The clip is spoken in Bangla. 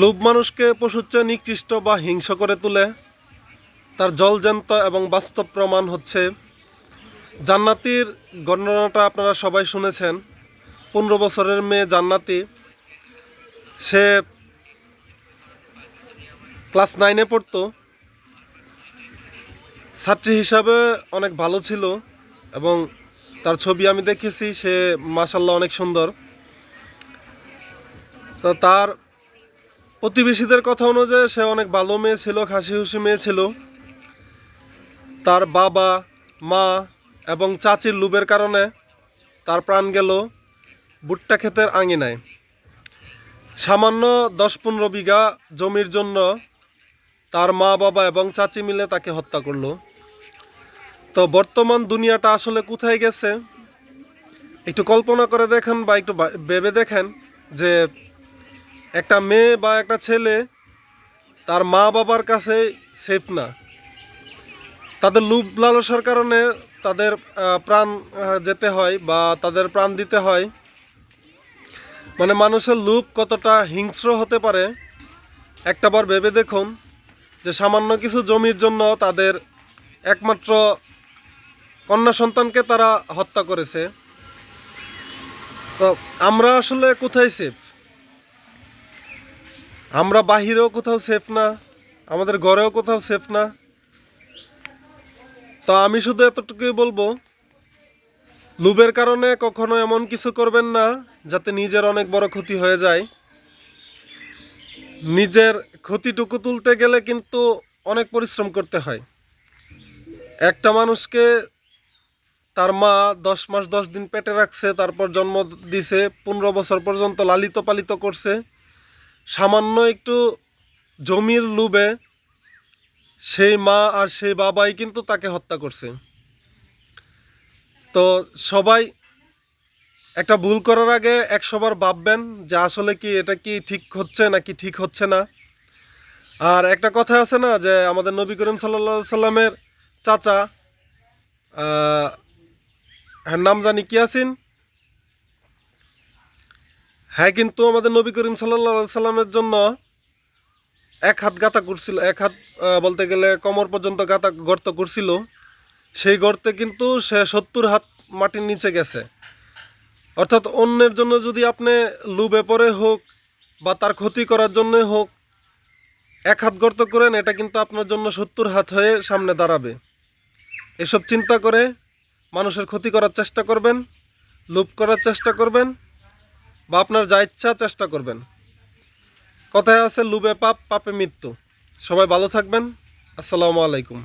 লোভ মানুষকে পশুর চেয়ে নিকৃষ্ট বা হিংস করে তোলে। তার জলজ্যান্ত এবং বাস্তব প্রমাণ হচ্ছে, জান্নাতির গণনাটা আপনারা সবাই শুনেছেন। পনেরো বছরের মেয়ে জান্নাতি, সে ক্লাস নাইনে পড়তো। ছাত্রী হিসাবে অনেক ভালো ছিল এবং তার ছবি আমি দেখেছি, সে মাসাল্লাহ অনেক সুন্দর। তো তার প্রতিবেশীদের কথা অনুযায়ী সে অনেক ভালো মেয়ে ছিল খাসি হুসি মেয়ে ছিল। তার বাবা, মা এবং চাচির লুবের কারণে তার প্রাণ গেল ভুট্টা ক্ষেতের আঙিনায়। সামান্য দশ পনেরো বিঘা জমির জন্য তার মা, বাবা এবং চাচি মিলে তাকে হত্যা করল। তো বর্তমান দুনিয়াটা আসলে কোথায় গেছে? একটু কল্পনা করে দেখেন বা একটু ভেবে দেখেন যে একটা মেয়ে বা একটা ছেলে তার মা বাবার কাছে সেফ না। তাদের লুপ লালসার কারণে তাদের প্রাণ যেতে হয় বা তাদের প্রাণ দিতে হয়। মানে মানুষের লুপ কতটা হিংস্র হতে পারে একটাবার ভেবে দেখুন যে সামান্য কিছু জমির জন্য তাদের একমাত্র কন্যা সন্তানকে তারা হত্যা করেছে। তো আমরা আসলে কোথায় সেফ আমরা বাহিরেও কোথাও সেফ না, আমাদের ঘরেও কোথাও সেফ না। তা আমি শুধু এতটুকুই বলব লুবের কারণে কখনো এমন কিছু করবেন না, যাতে নিজের অনেক বড় ক্ষতি হয়ে যায়। নিজের ক্ষতিটুকু তুলতে গেলে কিন্তু অনেক পরিশ্রম করতে হয়। একটা মানুষকে তার মা দশ মাস দশ দিন পেটে রাখছে, তারপর জন্ম দিছে, পনেরো বছর পর্যন্ত লালিত পালিত করছে। সামান্য একটু জমির লুবে সেই মা আর সেই বাবাই কিন্তু তাকে হত্যা করছে। তো সবাই একটা ভুল করার আগে একশোবার ভাববেন যে আসলে কি এটা কি ঠিক হচ্ছে নাকি ঠিক হচ্ছে না। আর একটা কথা আছে না যে আমাদের নবী করিম সাল্লা সাল্লামের চাচা নাম জানি কি আছেন হ্যাঁ কিন্তু আমাদের নবী করিম সাল্লা সাল্লামের জন্য এক হাত গাঁথা করছিল, এক হাত বলতে গেলে কোমর পর্যন্ত গাঁথা গর্ত করছিল। সেই গর্তে কিন্তু সে সত্তর হাত মাটির নিচে গেছে। অর্থাৎ অন্যের জন্য যদি আপনি লুবে পরে হোক বা তার ক্ষতি করার জন্য হোক, এক হাত গর্ত করেন, এটা কিন্তু আপনার জন্য সত্তর হাত হয়ে সামনে দাঁড়াবে। এসব চিন্তা করে মানুষের ক্ষতি করার চেষ্টা করবেন লুপ করার চেষ্টা করবেন বা আপনার যা ইচ্ছা চেষ্টা করবেন। কথায় আছে, লুবে পাপ, পাপে মৃত্যু। সবাই ভালো থাকবেন। আসসালামু আলাইকুম।